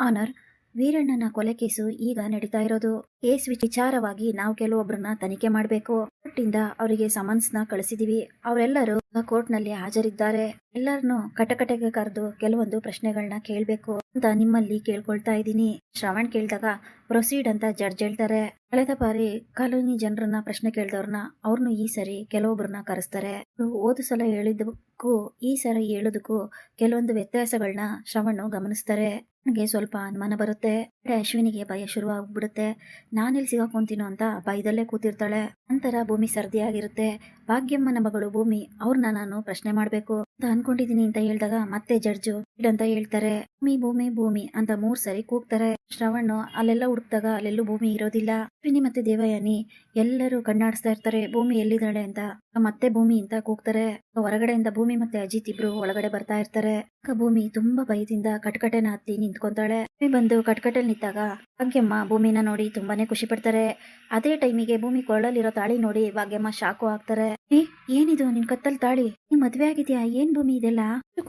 ಆನರ್, ವೀರಣ್ಣನ ಕೊಲೆ ಕೇಸು ಈಗ ನಡೀತಾ ಇರೋದು. ಕೇಸ್ ವಿಚಾರವಾಗಿ ನಾವು ಕೆಲವೊಬ್ಬರನ್ನ ತನಿಖೆ ಮಾಡಬೇಕು. ಕೋರ್ಟಿಂದ ಅವರಿಗೆ ಸಮನ್ಸ್ನ ಕಳಿಸಿದೀವಿ. ಅವರೆಲ್ಲರೂ ಕೋರ್ಟ್ನಲ್ಲಿ ಹಾಜರಿದ್ದಾರೆ. ಎಲ್ಲರನ್ನು ಕಟಕಟೆಗೆ ಕರೆದು ಕೆಲವೊಂದು ಪ್ರಶ್ನೆಗಳನ್ನ ಕೇಳಬೇಕು ಅಂತ ನಿಮ್ಮಲ್ಲಿ ಕೇಳ್ಕೊಳ್ತಾ ಇದ್ದೀನಿ. ಶ್ರವಣ್ ಕೇಳಿದಾಗ, ಪ್ರೊಸೀಡ್ ಅಂತ ಜಡ್ಜ್ ಹೇಳ್ತಾರೆ. ಕಳೆದ ಬಾರಿ ಕಾಲೋನಿ ಜನರನ್ನ ಪ್ರಶ್ನೆ ಕೇಳಿದವ್ರನ್ನ ಅವ್ರನ್ನು ಈ ಸರಿ ಕೆಲವೊಬ್ಬರನ್ನ ಕರೆಸ್ತಾರೆ. ಓದು ಸಲ ಹೇಳಿದಕ್ಕೂ ಈ ಸರಿ ಹೇಳೋದಕ್ಕೂ ಕೆಲವೊಂದು ವ್ಯತ್ಯಾಸಗಳನ್ನ ಶ್ರವಣ್ ಗಮನಿಸ್ತಾರೆ. ನನಗೆ ಸ್ವಲ್ಪ ಅನುಮಾನ ಬರುತ್ತೆ. ಅಶ್ವಿನಿಗೆ ಭಯ ಶುರು ಆಗ್ಬಿಡುತ್ತೆ ನಾನೆಲ್ಲಿ ಸಿಗಾಕೊಂತೀನೋ ಅಂತ ಬೈದಲ್ಲೇ ಕೂತಿರ್ತಾಳೆ. ನಂತರ ಭೂಮಿ ಸರ್ದಿ ಆಗಿರುತ್ತೆ. ಭಾಗ್ಯಮ್ಮನ ಮಗಳು ಭೂಮಿ ಅವ್ರನ್ನ ನಾನು ಪ್ರಶ್ನೆ ಮಾಡ್ಬೇಕು ಅಂತ ಅನ್ಕೊಂಡಿದೀನಿ ಅಂತ ಹೇಳಿದಾಗ ಮತ್ತೆ ಜಡ್ಜು ಅಂತ ಹೇಳ್ತಾರೆ. ಭೂಮಿ ಭೂಮಿ ಭೂಮಿ ಅಂತ ಮೂರ್ ಸರಿ ಕೂಗ್ತಾರೆ. ಶ್ರವಣ್ ಅಲ್ಲೆಲ್ಲ ಹುಡುಕ್ದಾಗ ಅಲ್ಲೆಲ್ಲೂ ಭೂಮಿ ಇರೋದಿಲ್ಲ. ಅಶ್ವಿನಿ ಮತ್ತೆ ದೇವಯಾನಿ ಎಲ್ಲರೂ ಕಣ್ಣಾಡಿಸ್ತಾ ಇರ್ತಾರೆ, ಭೂಮಿ ಎಲ್ಲಿದ್ದಾಳೆ ಅಂತ. ಮತ್ತೆ ಭೂಮಿ ಅಂತ ಕೂಗ್ತಾರೆ. ಹೊರಗಡೆಯಿಂದ ಭೂಮಿ ಮತ್ತೆ ಅಜಿತ್ ಇಬ್ರು ಒಳಗಡೆ ಬರ್ತಾ ಇರ್ತಾರೆ. ಭೂಮಿ ತುಂಬಾ ಭಯದಿಂದ ಕಟ್ಕಟೆನ ಹತ್ತಿ ನಿಂತ್ಕೊಂತಾಳೆ. ಭೂಮಿ ಬಂದು ಕಟ್ಕಟೆಲ್ ನಿಂತಾಗ ಭಾಗ್ಯಮ್ಮ ಭೂಮಿನ ನೋಡಿ ತುಂಬಾನೇ ಖುಷಿ ಪಡ್ತಾರೆ. ಅದೇ ಟೈಮಿಗೆ ಭೂಮಿ ಕೊಳ್ಳಲಿರೋ ತಾಳಿ ನೋಡಿ ಭಾಗ್ಯಮ್ಮ ಶಾಕು ಆಗ್ತಾರೆ. ಏ, ಏನಿದು ನಿನ್ ಕತ್ತಲ್ ತಾಳಿ? ನಿನ್ ಮದ್ವೆ ಆಗಿದ್ಯಾ? ಏನ್ ಭೂಮಿ ಇದೆಲ್ಲ?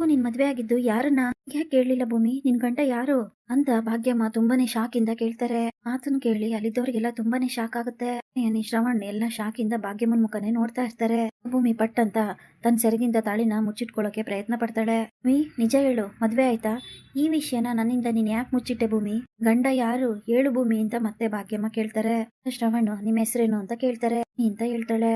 ನಿನ್ ಮದ್ವೆ ಆಗಿದ್ದು ಯಾರನ್ನ? ಯಾಕೆ ಕೇಳಲಿಲ್ಲ ಭೂಮಿ? ನಿನ್ ಗಂಟ ಯಾರು? ಅಂತ ಭಾಗ್ಯಮ್ಮ ತುಂಬಾನೇ ಶಾಕ್ ಇಂದ ಕೇಳ್ತಾರೆ. ಮಾತನ್ನು ಕೇಳಿ ಅಲ್ಲಿದ್ದವ್ರಿಗೆಲ್ಲ ತುಂಬಾನೇ ಶಾಕ್ ಆಗುತ್ತೆ. ಶ್ರವಣ್, ಎಲ್ಲ ಶಾಕಿಂದ ಭಾಗ್ಯಮ್ಮನ್ ಮುಖನೇ ನೋಡ್ತಾ ಇರ್ತಾರೆ. ಭೂಮಿ ಪಟ್ ಅಂತ ತನ್ನ ಸೆರಗಿಂದ ತಾಳಿನ ಮುಚ್ಚಿಟ್ಕೊಳ್ಳೋಕೆ ಪ್ರಯತ್ನ ಪಡ್ತಾಳೆ. ಮೀ ನಿಜ ಹೇಳು, ಮದ್ವೆ ಆಯ್ತಾ? ಈ ವಿಷಯನ ನನ್ನಿಂದ ನೀನ್ ಯಾಕೆ ಮುಚ್ಚಿಟ್ಟೆ ಭೂಮಿ? ಗಂಡ ಯಾರು? ಏಳು ಭೂಮಿ ಅಂತ ಮತ್ತೆ ಭಾಗ್ಯಮ್ಮ ಕೇಳ್ತಾರೆ. ಶ್ರವಣ್, ನಿಮ್ ಹೆಸರೇನು ಅಂತ ಕೇಳ್ತಾರೆ. ಅಂತ ಹೇಳ್ತಾಳೆ.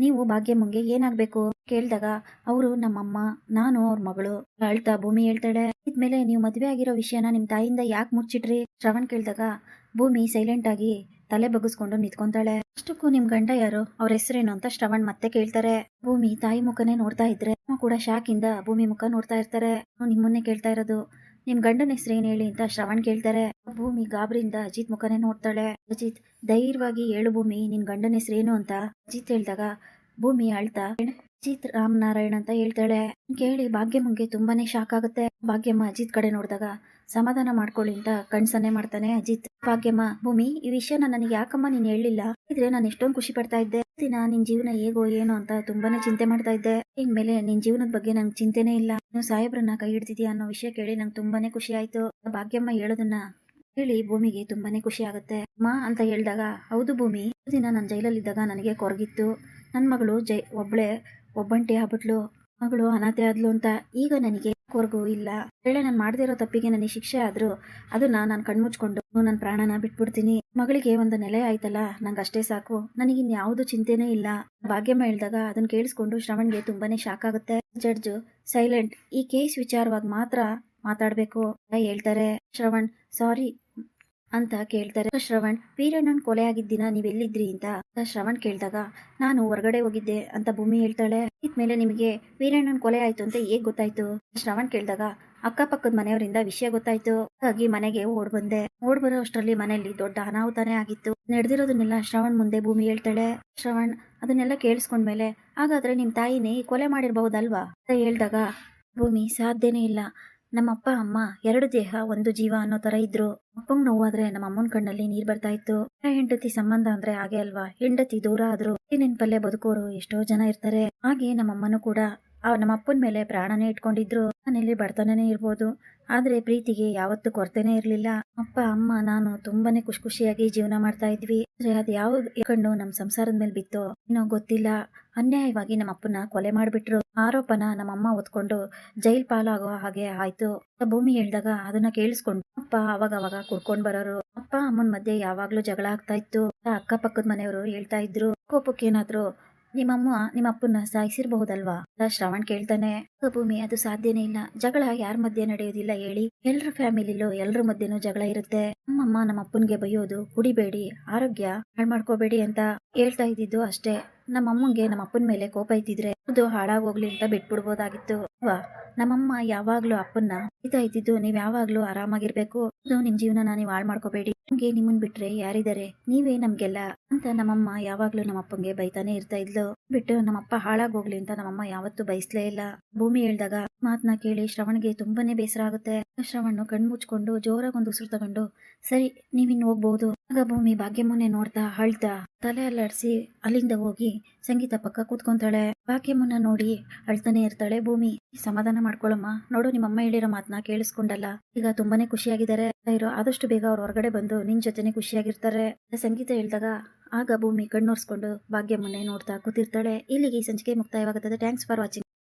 ನೀವು ಭಾಗ್ಯಮ್ಮಂಗೆ ಏನಾಗ್ಬೇಕು? ಕೇಳ್ದಾಗ ಅವರು ನಮ್ಮಮ್ಮ, ನಾನು ಅವ್ರ ಮಗಳು. ಅಳ್ತಾ ಭೂಮಿ ಹೇಳ್ತಾಳೆ, ಇದ್ಮೇಲೆ ನೀವು ಮದ್ವೆ ಆಗಿರೋ ವಿಷಯನ ನಿಮ್ ತಾಯಿಯಿಂದ ಯಾಕೆ ಮುಚ್ಚಿಟ್ರಿ? ಶ್ರವಣ್ ಕೇಳ್ದಾಗ ಭೂಮಿ ಸೈಲೆಂಟ್ ಆಗಿ ತಲೆ ಬಗ್ಗಿಸ್ಕೊಂಡು ನಿಂತ್ಕೊಂತಾಳೆ. ಅಷ್ಟಕ್ಕೂ ನಿಮ್ ಗಂಡ ಯಾರು? ಅವ್ರ ಹೆಸರೇನು ಅಂತ ಶ್ರವಣ್ ಮತ್ತೆ ಕೇಳ್ತಾರೆ. ಭೂಮಿ ತಾಯಿ ಮುಖನೇ ನೋಡ್ತಾ ಇದ್ರೆ ಕೂಡ ಶಾಕಿಂದ ಭೂಮಿ ಮುಖ ನೋಡ್ತಾ ಇರ್ತಾರೆ. ನಿಮ್ಮನ್ನೇ ಕೇಳ್ತಾ ಇರೋದು. ನಿಮ್ ಗಂಡನ ಹೆಸರು ಏನ್ ಹೇಳಿ ಅಂತ ಶ್ರವಣ್ ಕೇಳ್ತಾರೆ. ಭೂಮಿ ಗಾಬರಿಯಿಂದ ಅಜಿತ್ ಮುಖನೇ ನೋಡ್ತಾಳೆ. ಅಜಿತ್, ಧೈರ್ಯವಾಗಿ ಹೇಳು ಭೂಮಿ, ನಿನ್ ಗಂಡನ ಹೆಸರೇನು ಅಂತ. ಅಜಿತ್ ಹೇಳ್ದಾಗ, ಭೂಮಿ ಅಳ್ತಾ, ಅಜಿತ್ ರಾಮನಾರಾಯಣ್ ಅಂತ ಹೇಳ್ತಾಳೆ. ಕೇಳಿ ಭಾಗ್ಯಮ್ಮಗೆ ತುಂಬಾನೇ ಶಾಕ್ ಆಗುತ್ತೆ. ಭಾಗ್ಯಮ್ಮ ಅಜಿತ್ ಕಡೆ ನೋಡಿದಾಗ ಸಮಾಧಾನ ಮಾಡ್ಕೊಳ್ಳಿ ಅಂತ ಕಣ್ಸನ್ನೆ ಮಾಡ್ತಾನೆ ಅಜಿತ್. ಭಾಗ್ಯಮ್ಮ, ಭೂಮಿ, ಈ ವಿಷಯನ ನನಗೆ ಯಾಕಮ್ಮ ನೀನ್ ಹೇಳಿಲ್ಲ ಇದ್ರೆ ನಾನು ಎಷ್ಟೊಂದು ಖುಷಿ ಪಡ್ತಾ ಇದ್ದೆ. ದಿನ ನಿನ್ ಜೀವನ ಹೇಗೋ ಏನೋ ಅಂತ ತುಂಬಾನೇ ಚಿಂತೆ ಮಾಡ್ತಾ ಇದ್ದೆ. ಇನ್ಮೇಲೆ ನಿನ್ ಜೀವನದ ಬಗ್ಗೆ ನಂಗೆ ಚಿಂತೆನೆ ಇಲ್ಲ. ನೀವು ಸಾಹೇಬ್ರನ್ನ ಕೈ ಹಿಡ್ತಿದ್ಯಾ ಅನ್ನೋ ವಿಷಯ ಕೇಳಿ ನಂಗೆ ತುಂಬಾನೇ ಖುಷಿ ಆಯ್ತು. ಭಾಗ್ಯಮ್ಮ ಹೇಳೋದನ್ನ ಹೇಳಿ ಭೂಮಿಗೆ ತುಂಬಾನೇ ಖುಷಿ ಆಗುತ್ತೆ. ಅಮ್ಮ ಅಂತ ಹೇಳಿದಾಗ, ಹೌದು ಭೂಮಿ ದಿನ ನಾನು ಜೈಲಲ್ಲಿದ್ದಾಗ ನನಗೆ ಕೊರಗಿತ್ತು. ನನ್ನ ಮಗಳು ಜೈ, ಒಬ್ಳೆ ಒಬ್ಬಂಟಿ ಆಗ್ಬಿಟ್ಲು. ಮಗಳು ಅನಾಥೆ ಆದ್ಲು ಅಂತ. ಈಗ ನನಗೆ ಕೊರಗು ಇಲ್ಲ. ವೇಳೆ ನಾನು ಮಾಡದಿರೋ ತಪ್ಪಿಗೆ ನನಗೆ ಶಿಕ್ಷೆ ಆದರೂ ಅದನ್ನ ನಾನು ಕಣ್ಮುಚ್ಕೊಂಡು ನನ್ನ ಪ್ರಾಣನ ಬಿಟ್ಬಿಡ್ತೀನಿ. ಮಗಳಿಗೆ ಒಂದು ನೆಲೆ ಆಯ್ತಲ್ಲ, ನಂಗೆ ಅಷ್ಟೇ ಸಾಕು. ನನಗಿನ್ ಯಾವುದು ಚಿಂತೆನೇ ಇಲ್ಲ. ಭಾಗ್ಯಮ್ಮ ಹೇಳ್ದಾಗ ಅದನ್ನ ಕೇಳಿಸ್ಕೊಂಡು ಶ್ರವಣ್ಗೆ ತುಂಬಾನೇ ಶಾಕ್ ಆಗುತ್ತೆ. ಜಡ್ಜ್ ಸೈಲೆಂಟ್ ಈ ಕೇಸ್ ವಿಚಾರವಾಗಿ ಮಾತ್ರ ಮಾತಾಡ್ಬೇಕು ಹೇಳ್ತಾರೆ. ಶ್ರವಣ್ ಸಾರಿ ಅಂತ ಕೇಳ್ತಾರೆ. ಶ್ರವಣ್, ವೀರಣ್ಣನ್ ಕೊಲೆ ಆಗಿದ್ದ ದಿನ ನೀವೆಲ್ಲಿದ್ರಿ ಅಂತ ಶ್ರವಣ್ ಕೇಳಿದಾಗ, ನಾನು ಹೊರಗಡೆ ಹೋಗಿದ್ದೆ ಅಂತ ಭೂಮಿ ಹೇಳ್ತಾಳೆ. ಇದ್ಮೇಲೆ ನಿಮಗೆ ವೀರಣ್ಣನ್ ಕೊಲೆ ಆಯ್ತು ಅಂತ ಹೇಗ್ ಗೊತ್ತಾಯ್ತು? ಶ್ರವಣ್ ಕೇಳಿದಾಗ, ಅಕ್ಕಪಕ್ಕದ ಮನೆಯವರಿಂದ ವಿಷಯ ಗೊತ್ತಾಯ್ತು. ಹಾಗಾಗಿ ಮನೆಗೆ ಓಡ್ ಬಂದೆ. ಓಡ್ ಬರೋ ಅಷ್ಟರಲ್ಲಿ ಮನೆಯಲ್ಲಿ ದೊಡ್ಡ ಅನಾಹುತನೇ ಆಗಿತ್ತು. ನಡೆದಿರೋದನ್ನೆಲ್ಲ ಶ್ರವಣ್ ಮುಂದೆ ಭೂಮಿ ಹೇಳ್ತಾಳೆ. ಶ್ರವಣ್, ಅದನ್ನೆಲ್ಲ ಕೇಳಿಸ್ಕೊಂಡ್ಮೇಲೆ ಹಾಗಾದ್ರೆ ನಿಮ್ ತಾಯಿನೇ ಕೊಲೆ ಮಾಡಿರ್ಬಹುದಲ್ವಾ? ಅಂತ ಹೇಳ್ದಾಗ, ಭೂಮಿ ಸಾಧ್ಯನೇ ಇಲ್ಲ. ನಮ್ಮ ಅಪ್ಪ ಅಮ್ಮ ಎರಡು ದೇಹ, ಒಂದು ಜೀವ ಅನ್ನೋ ತರ ಇದ್ರು. ಅಪ್ಪಂಗ್ ನೋವಾದ್ರೆ ನಮ್ಮ ಅಮ್ಮನ ಕಣ್ಣಲ್ಲಿ ನೀರ್ ಬರ್ತಾ ಇತ್ತು. ಹೆಂಡತಿ ಸಂಬಂಧ ಅಂದ್ರೆ ಹಾಗೆ ಅಲ್ವಾ? ಹೆಂಡತಿ ದೂರ ಆದ್ರು ನೆನ್ಪಲ್ಲೇ ಬದುಕೋರು ಎಷ್ಟೋ ಜನ ಇರ್ತಾರೆ. ಹಾಗೆ ನಮ್ಮಮ್ಮನೂ ಕೂಡ. ಆ ನಮ್ಮ ಅಪ್ಪನ ಮೇಲೆ ಪ್ರಾಣನೇ ಇಟ್ಕೊಂಡಿದ್ರು. ಮನೇಲಿ ಬಡತನನೇ ಇರ್ಬೋದು. ಆದ್ರೆ ಪ್ರೀತಿಗೆ ಯಾವತ್ತೂ ಕೊರತೆನೇ ಇರಲಿಲ್ಲ. ಅಪ್ಪ, ಅಮ್ಮ, ನಾನು ತುಂಬಾನೇ ಖುಷಿ ಖುಷಿಯಾಗಿ ಜೀವನ ಮಾಡ್ತಾ ಇದ್ವಿ. ಆದರೆ ಅದು ಯಾವ ಕಣ್ಣು ನಮ್ಮ ಸಂಸಾರದ ಮೇಲೆ ಬಿತ್ತೋ ಏನೋ ಗೊತ್ತಿಲ್ಲ. ಅನ್ಯಾಯವಾಗಿ ನಮ್ಮ ಅಪ್ಪನ ಕೊಲೆ ಮಾಡಿಬಿಟ್ರು. ಆರೋಪನ ನಮ್ಮಮ್ಮ ಹೊತ್ಕೊಂಡು ಜೈಲ್ ಪಾಲಾಗೋ ಹಾಗೆ ಆಯ್ತು. ಭೂಮಿ ಹೇಳ್ದಾಗ ಅದನ್ನ ಕೇಳಿಸ್ಕೊಂಡು ಅಪ್ಪ ಅವಾಗ ಅವಾಗ ಕುಡ್ಕೊಂಡ್ ಬರೋರು. ಅಪ್ಪ, ಅಮ್ಮನ ಮಧ್ಯೆ ಯಾವಾಗ್ಲೂ ಜಗಳ ಆಗ್ತಾ ಇತ್ತು. ಅಕ್ಕಪಕ್ಕದ ಮನೆಯವರು ಹೇಳ್ತಾ ಇದ್ರು ಕೋಪಕ್ಕೇನಾದ್ರು ನಿಮ್ಮಮ್ಮ ನಿಮ್ಮ ಅಪ್ಪನ್ನ ಸಾಯಿಸಿರ್ಬಹುದಲ್ವಾ? ಶ್ರವಣ್ ಕೇಳ್ತಾನೆ. ಭೂಮಿ, ಅದು ಸಾಧ್ಯನೇ ಇಲ್ಲ. ಜಗಳ ಯಾರ ಮಧ್ಯೆ ನಡೆಯೋದಿಲ್ಲ ಹೇಳಿ. ಎಲ್ರ ಫ್ಯಾಮಿಲಿಲೂ ಎಲ್ರ ಮಧ್ಯೆನೂ ಜಗಳ ಇರುತ್ತೆ. ನಮ್ಮಮ್ಮ ನಮ್ಮ ಅಪ್ಪನ್ಗೆ ಬೈಯೋದು, ಕುಡಿಬೇಡಿ, ಆರೋಗ್ಯ ಹಾಳು ಮಾಡ್ಕೋಬೇಡಿ ಅಂತ ಹೇಳ್ತಾ ಇದ್ದಿದ್ದು ಅಷ್ಟೇ. ನಮ್ಮ ಅಮ್ಮಂಗೆ ನಮ್ಮ ಅಪ್ಪನ ಮೇಲೆ ಕೋಪ ಇದ್ದಿದ್ರೆ ಅದು ಹಾಳಾಗೋಗ್ಲಿ ಅಂತ ಬಿಟ್ಬಿಡ್ಬೋದಾಗಿತ್ತು. ಅಲ್ವಾ ನಮ್ಮಮ್ಮ ಯಾವಾಗ್ಲೂ ಅಪ್ಪನ್ನ ಬೈತಾ ಇದ್ದಿದ್ದು ನೀವ್ ಯಾವಾಗ್ಲೂ ಆರಾಮಾಗಿರ್ಬೇಕು. ಅದು ನಿಮ್ ಜೀವನ ನೀವ್ ಹಾಳು ಮಾಡ್ಕೋಬೇಡಿ. ನಮ್ಗೆ ನಿಮ್ಮನ್ ಬಿಟ್ರೆ ಯಾರಿದ್ದಾರೆ? ನೀವೇ ನಮ್ಗೆಲ್ಲ ಅಂತ ನಮ್ಮಮ್ಮ ಯಾವಾಗ್ಲೂ ನಮ್ಮ ಅಪ್ಪಂಗೆ ಬೈತಾನೆ ಇರ್ತಾ ಇದ್ಲು. ಬಿಟ್ಟು ನಮ್ಮಪ್ಪ ಹಾಳಾಗೋಗ್ಲಿ ಅಂತ ನಮ್ಮಮ್ಮ ಯಾವತ್ತೂ ಬಯಸ್ಲೇ ಇಲ್ಲ. ಭೂಮಿ ಹೇಳ್ದಾಗ ಮಾತನ್ನ ಕೇಳಿ ಶ್ರವಣ್ಗೆ ತುಂಬಾನೇ ಬೇಸರ ಆಗುತ್ತೆ. ಶ್ರವಣ್ ಕಣ್ಮುಚ್ಕೊಂಡು ಜೋರಾಗಿ ಒಂದು ಉಸಿರು ತಗೊಂಡು, ಸರಿ, ನೀವಿನ್ ಹೋಗ್ಬಹುದು ಆಗ ಭೂಮಿ ಭಾಗ್ಯಮ್ಮನೆ ನೋಡ್ತಾ ಅಳ್ತಾ ತಲೆ ಅಲ್ಲಾಡಿಸಿ ಅಲ್ಲಿಂದ ಹೋಗಿ ಸಂಗೀತ ಪಕ್ಕ ಕೂತ್ಕೊಂತಾಳೆ. ಭಾಗ್ಯಮ್ಮನ ನೋಡಿ ಅಳ್ತಾನೆ ಇರ್ತಾಳೆ ಭೂಮಿ. ಸಮಾಧಾನ ಮಾಡ್ಕೊಳಮ್ಮ. ನೋಡು, ನಿಮ್ಮಮ್ಮ ಹೇಳಿರೋ ಮಾತನ್ನ ಕೇಳಿಸ್ಕೊಂಡಲ್ಲ. ಈಗ ತುಂಬಾನೇ ಖುಷಿಯಾಗಿದ್ದಾರೆ. ಇರೋ ಆದಷ್ಟು ಬೇಗ ಅವ್ರ ಹೊರಗಡೆ ಬಂದು ನಿನ್ ಜೊತೆನೆ ಖುಷಿಯಾಗಿರ್ತಾರೆ. ಸಂಗೀತ ಹೇಳ್ದಾಗ ಆಗ ಭೂಮಿ ಕಣ್ಣೋರ್ಸ್ಕೊಂಡು ಭಾಗ್ಯಮ್ಮನೆ ನೋಡ್ತಾ ಕೂತಿರ್ತಾಳೆ. ಇಲ್ಲಿಗೆ ಈ ಸಂಚಿಕೆ ಮುಕ್ತಾಯವಾಗುತ್ತದೆ. Thanks for watching